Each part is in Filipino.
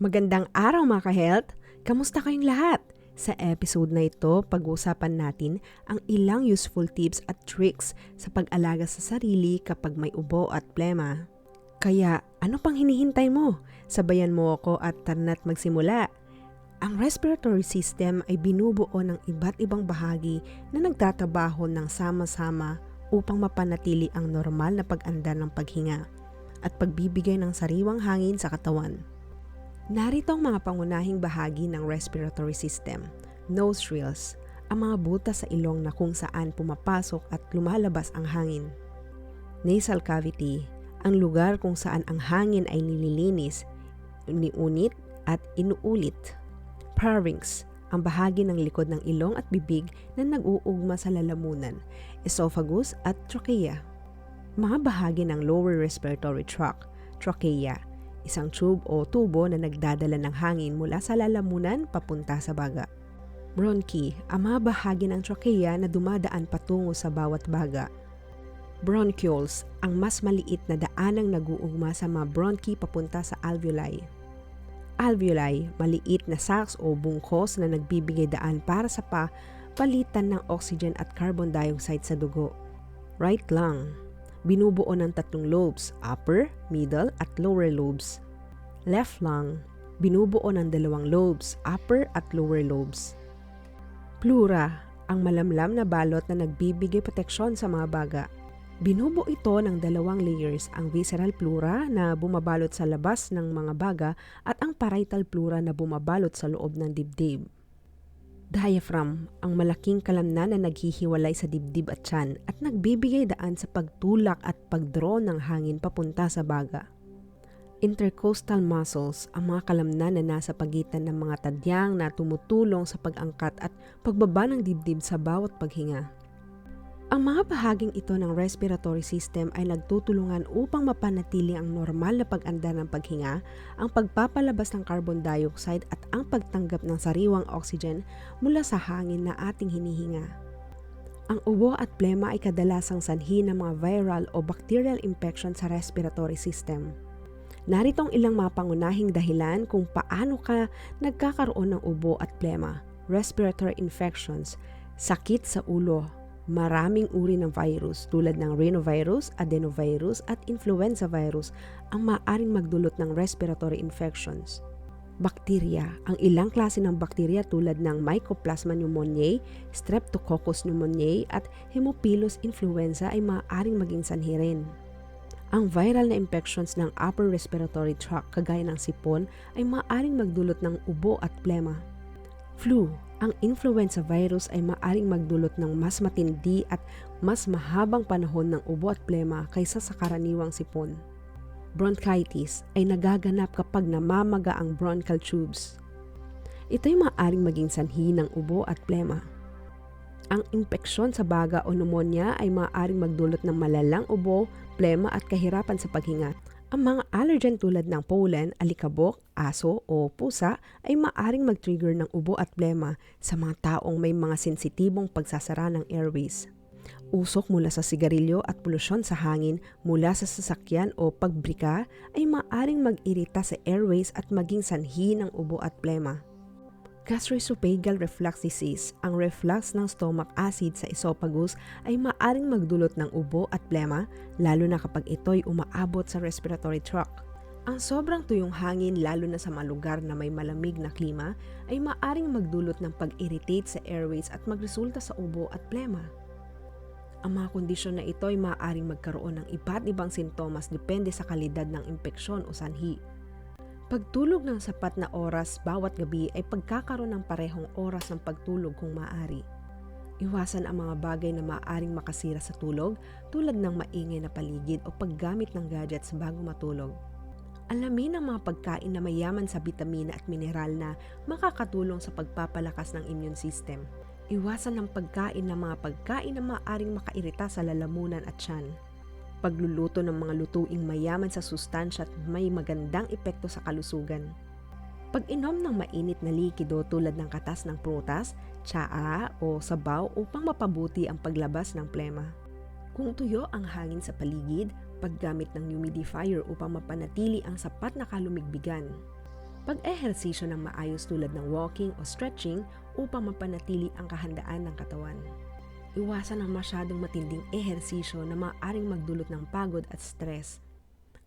Magandang araw mga ka-health! Kamusta kayong lahat? Sa episode na ito, pag-uusapan natin ang ilang useful tips at tricks sa pag-alaga sa sarili kapag may ubo at plema. Kaya ano pang hinihintay mo? Sabayan mo ako at tarna't magsimula. Ang respiratory system ay binubuo ng iba't ibang bahagi na nagtatrabaho ng sama-sama upang mapanatili ang normal na pag-andar ng paghinga at pagbibigay ng sariwang hangin sa katawan. Narito ang mga pangunahing bahagi ng respiratory system. Nostrils, ang mga butas sa ilong na kung saan pumapasok at lumalabas ang hangin. Nasal cavity, ang lugar kung saan ang hangin ay nililinis, iniunit at inuulit. Pharynx, ang bahagi ng likod ng ilong at bibig na nag-uugma sa lalamunan, esophagus at trachea. Mga bahagi ng lower respiratory tract, trachea, isang tube o tubo na nagdadala ng hangin mula sa lalamunan papunta sa baga. Bronchi, ang mga bahagi ng trachea na dumadaan patungo sa bawat baga. Bronchioles, ang mas maliit na daanang nag-uugma sa mga bronchi papunta sa alveoli. Alveoli, maliit na sacs o bungkos na nagbibigay daan para sa pa palitan ng oxygen at carbon dioxide sa dugo. Right lung, binubuo ng tatlong lobes, upper, middle at lower lobes. Left lung, binubuo ng dalawang lobes, upper at lower lobes. Pleura, ang malamlam na balot na nagbibigay proteksyon sa mga baga. Binubuo ito ng dalawang layers, ang visceral pleura na bumabalot sa labas ng mga baga at ang parietal pleura na bumabalot sa loob ng dibdib. Diaphragm, ang malaking kalamnan na naghihiwalay sa dibdib at tiyan at nagbibigay daan sa pagtulak at pagdraw ng hangin papunta sa baga. Intercostal muscles, ang mga kalamnan na nasa pagitan ng mga tadyang na tumutulong sa pag-angkat at pagbaba ng dibdib sa bawat paghinga. Ang mga bahaging ito ng respiratory system ay nagtutulungan upang mapanatili ang normal na pag-andar ng paghinga, ang pagpapalabas ng carbon dioxide at ang pagtanggap ng sariwang oxygen mula sa hangin na ating hinihinga. Ang ubo at plema ay kadalasang sanhi ng mga viral o bacterial infection sa respiratory system. Narito ang ilang mga pangunahing dahilan kung paano ka nagkakaroon ng ubo at plema, respiratory infections, sakit sa ulo, maraming uri ng virus tulad ng rhinovirus, adenovirus at influenza virus ang maaaring magdulot ng respiratory infections. Bakterya, ang ilang klase ng bakterya tulad ng Mycoplasma pneumoniae, Streptococcus pneumoniae at Haemophilus influenza ay maaaring maging sanhi rin. Ang viral na infections ng upper respiratory tract kagaya ng sipon ay maaaring magdulot ng ubo at plema. Flu, ang influenza virus ay maaring magdulot ng mas matindi at mas mahabang panahon ng ubo at plema kaysa sa karaniwang sipon. Bronchitis ay nagaganap kapag namamaga ang bronchial tubes. Ito'y maaring maging sanhi ng ubo at plema. Ang impeksyon sa baga o pneumonia ay maaaring magdulot ng malalang ubo, plema at kahirapan sa paghinga ang mga allergen tulad ng pollen, alikabok, aso o pusa ay maaring mag-trigger ng ubo at blema sa mga taong may mga sensitibong pagsasara ng airways. Usok mula sa sigarilyo at polusyon sa hangin mula sa sasakyan o pagbrika ay maaring mag-irita sa airways at maging sanhi ng ubo at plema. Gastroesophageal reflux disease, ang reflux ng stomach acid sa esophagus ay maaring magdulot ng ubo at plema, lalo na kapag ito'y umaabot sa respiratory tract. Ang sobrang tuyong hangin lalo na sa mga lugar na may malamig na klima ay maaring magdulot ng pag-irritate sa airways at magresulta sa ubo at plema. Ang mga kondisyon na ito ay maaaring magkaroon ng iba't ibang sintomas depende sa kalidad ng impeksyon o sanhi. Pagtulog ng sapat na oras bawat gabi ay pagkakaroon ng parehong oras ng pagtulog kung maaari. Iwasan ang mga bagay na maaaring makasira sa tulog tulad ng maingay na paligid o paggamit ng gadgets bago matulog. Alamin ang mga pagkain na mayaman sa bitamina at mineral na makakatulong sa pagpapalakas ng immune system. Iwasan ang pagkain ng mga pagkain na maaaring makairita sa lalamunan at tiyan pagluluto ng mga lutuing mayaman sa sustansya at may magandang epekto sa kalusugan. Pag-inom ng mainit na likido tulad ng katas ng prutas, tsaa o sabaw upang mapabuti ang paglabas ng plema. Kung tuyo ang hangin sa paligid, paggamit ng humidifier upang mapanatili ang sapat na kalumigbigan. Pag-ehersisyo ng maayos tulad ng walking o stretching upang mapanatili ang kahandaan ng katawan. Iwasan ang masyadong matinding ehersisyo na maaaring magdulot ng pagod at stress.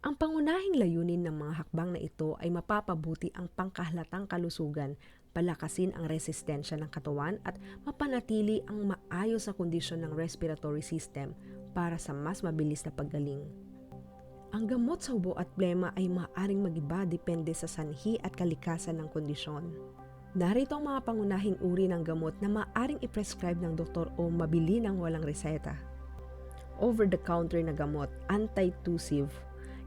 Ang pangunahing layunin ng mga hakbang na ito ay mapapabuti ang pangkahalatang kalusugan, palakasin ang resistensya ng katawan at mapanatili ang maayos na kondisyon ng respiratory system para sa mas mabilis na paggaling. Ang gamot sa ubo at plema ay maaaring magiba depende sa sanhi at kalikasan ng kondisyon. Narito ang mga pangunahing uri ng gamot na maaaring i-prescribe ng doktor o mabili ng walang reseta. Over-the-counter na gamot, anti-tussive.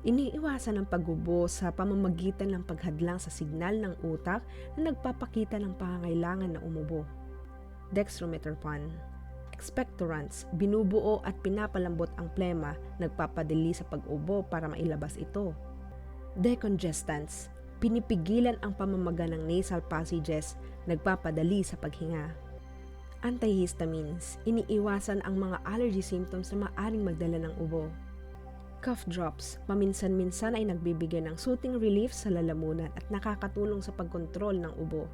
Iniiwasan ang paggubo sa pamamagitan ng paghadlang sa signal ng utak na nagpapakita ng pangangailangan na umubo. Dextromethorphan expectorants, binubuo at pinapalambot ang plema, nagpapadali sa pag-ubo para mailabas ito. Decongestants, pinipigilan ang pamamaga ng nasal passages, nagpapadali sa paghinga. Antihistamines, iniiwasan ang mga allergy symptoms na maaring magdala ng ubo. Cough drops, paminsan-minsan ay nagbibigay ng soothing relief sa lalamunan at nakakatulong sa pagkontrol ng ubo.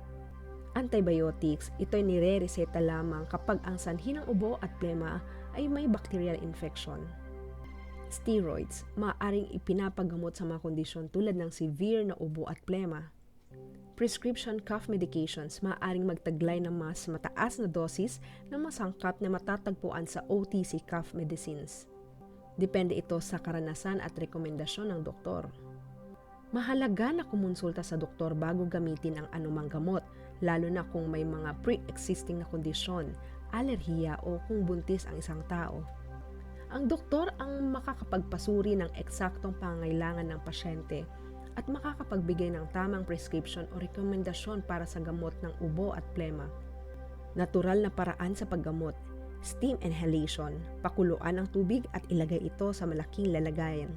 Antibiotics, ito ay nire-reseta lamang kapag ang sanhi ng ubo at plema ay may bacterial infection. Steroids, maaaring ipinapagamot sa mga kondisyon tulad ng severe na ubo at plema. Prescription cough medications, maaaring magtaglay ng mas mataas na dosis na masangkap na matatagpuan sa OTC cough medicines. Depende ito sa karanasan at rekomendasyon ng doktor. Mahalaga na kumonsulta sa doktor bago gamitin ang anumang gamot lalo na kung may mga pre-existing na kondisyon, alerhiya o kung buntis ang isang tao. Ang doktor ang makakapagpasuri ng eksaktong pangailangan ng pasyente at makakapagbigay ng tamang prescription o rekomendasyon para sa gamot ng ubo at plema. Natural na paraan sa paggamot, steam inhalation, pakuluan ang tubig at ilagay ito sa malaking lalagayan.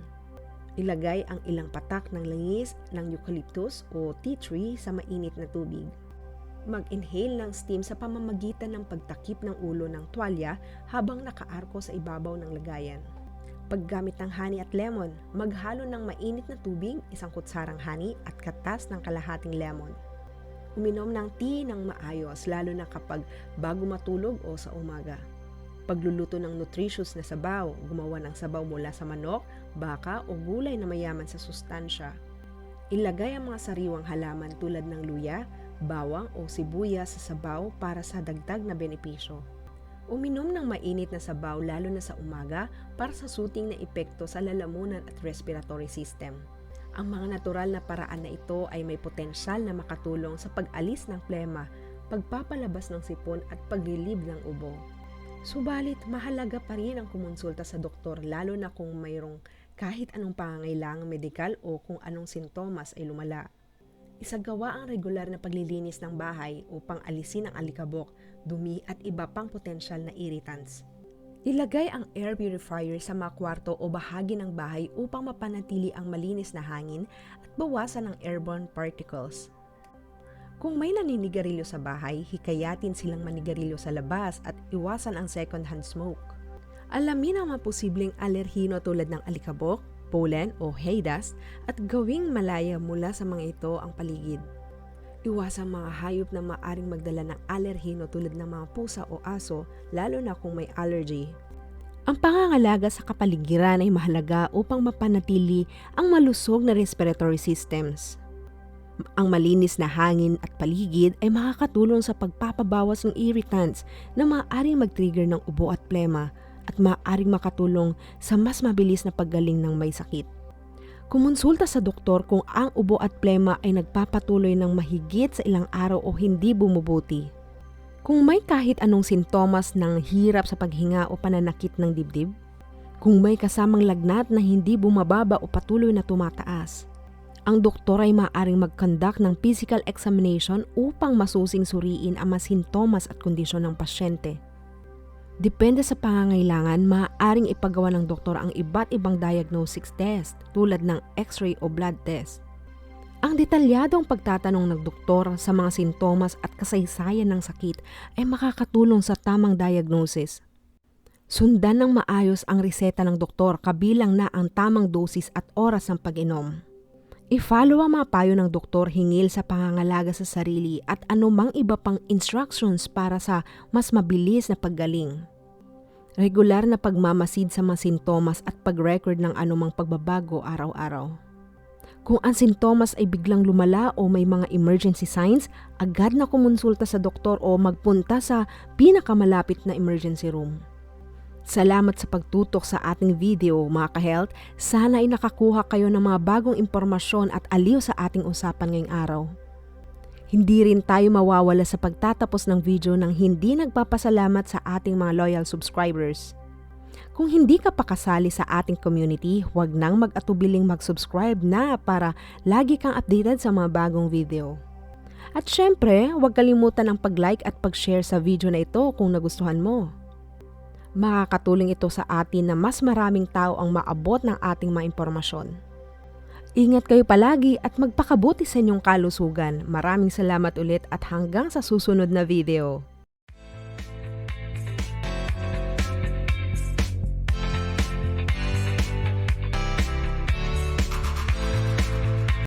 Ilagay ang ilang patak ng langis ng eucalyptus o tea tree sa mainit na tubig mag-inhale ng steam sa pamamagitan ng pagtakip ng ulo ng tuwalya habang nakaarko sa ibabaw ng lagayan. Paggamit ng honey at lemon, maghalo ng mainit na tubig, isang kutsarang honey at katas ng kalahating lemon. Uminom ng tea ng maayos lalo na kapag bago matulog o sa umaga. Pagluluto ng nutritious na sabaw, gumawa ng sabaw mula sa manok, baka o gulay na mayaman sa sustansya. Ilagay ang mga sariwang halaman tulad ng luya, bawang o sibuyas sa sabaw para sa dagdag na benepisyo. Uminom ng mainit na sabaw lalo na sa umaga para sa suting na epekto sa lalamunan at respiratory system. Ang mga natural na paraan na ito ay may potensyal na makatulong sa pag-alis ng plema, pagpapalabas ng sipon at paglilib ng ubo. Subalit, mahalaga pa rin ang kumonsulta sa doktor lalo na kung mayroong kahit anong pangangailangang medikal o kung anong sintomas ay lumala. Isagawa ang regular na paglilinis ng bahay upang alisin ang alikabok, dumi at iba pang potensyal na irritants. Ilagay ang air purifier sa mga kwarto o bahagi ng bahay upang mapanatili ang malinis na hangin at bawasan ang airborne particles. Kung may naninigarilyo sa bahay, hikayatin silang manigarilyo sa labas at iwasan ang second-hand smoke. Alamin ang mga posibleng alerhino tulad ng alikabok, pollen o hay dust at gawing malaya mula sa mga ito ang paligid. Iwasan mga hayop na maaring magdala ng alerhino tulad ng mga pusa o aso lalo na kung may allergy. Ang pangangalaga sa kapaligiran ay mahalaga upang mapanatili ang malusog na respiratory systems. Ang malinis na hangin at paligid ay makakatulong sa pagpapabawas ng irritants na maaaring mag-trigger ng ubo at plema at maaaring makatulong sa mas mabilis na paggaling ng may sakit. Kumonsulta sa doktor kung ang ubo at plema ay nagpapatuloy ng mahigit sa ilang araw o hindi bumubuti. Kung may kahit anong sintomas ng hirap sa paghinga o pananakit ng dibdib, kung may kasamang lagnat na hindi bumababa o patuloy na tumataas, ang doktor ay maaaring mag-conduct ng physical examination upang masusing suriin ang mga sintomas at kondisyon ng pasyente. Depende sa pangangailangan, maaaring ipagawa ng doktor ang iba't ibang diagnostics test tulad ng x-ray o blood test. Ang detalyadong pagtatanong ng doktor sa mga sintomas at kasaysayan ng sakit ay makakatulong sa tamang diagnosis. Sundan ng maayos ang reseta ng doktor kabilang na ang tamang dosis at oras ng pag-inom. I-follow ang mga payo ng doktor hingil sa pangangalaga sa sarili at anumang iba pang instructions para sa mas mabilis na paggaling. Regular na pagmamasid sa mga sintomas at pag-record ng anumang pagbabago araw-araw. Kung ang sintomas ay biglang lumala o may mga emergency signs, agad na kumonsulta sa doktor o magpunta sa pinakamalapit na emergency room. Salamat sa pagtutok sa ating video mga ka-health. Sana ay nakakuha kayo ng mga bagong impormasyon at aliw sa ating usapan ngayong araw. Hindi rin tayo mawawala sa pagtatapos ng video ng hindi nagpapasalamat sa ating mga loyal subscribers. Kung hindi ka pa kasali sa ating community, huwag nang mag-atubiling mag-subscribe na para lagi kang updated sa mga bagong video. At syempre, huwag kalimutan ang pag-like at pag-share sa video na ito kung nagustuhan mo. Makakatulong ito sa atin na mas maraming tao ang maabot ng ating mga impormasyon. Ingat kayo palagi at magpakabuti sa inyong kalusugan. Maraming salamat ulit at hanggang sa susunod na video.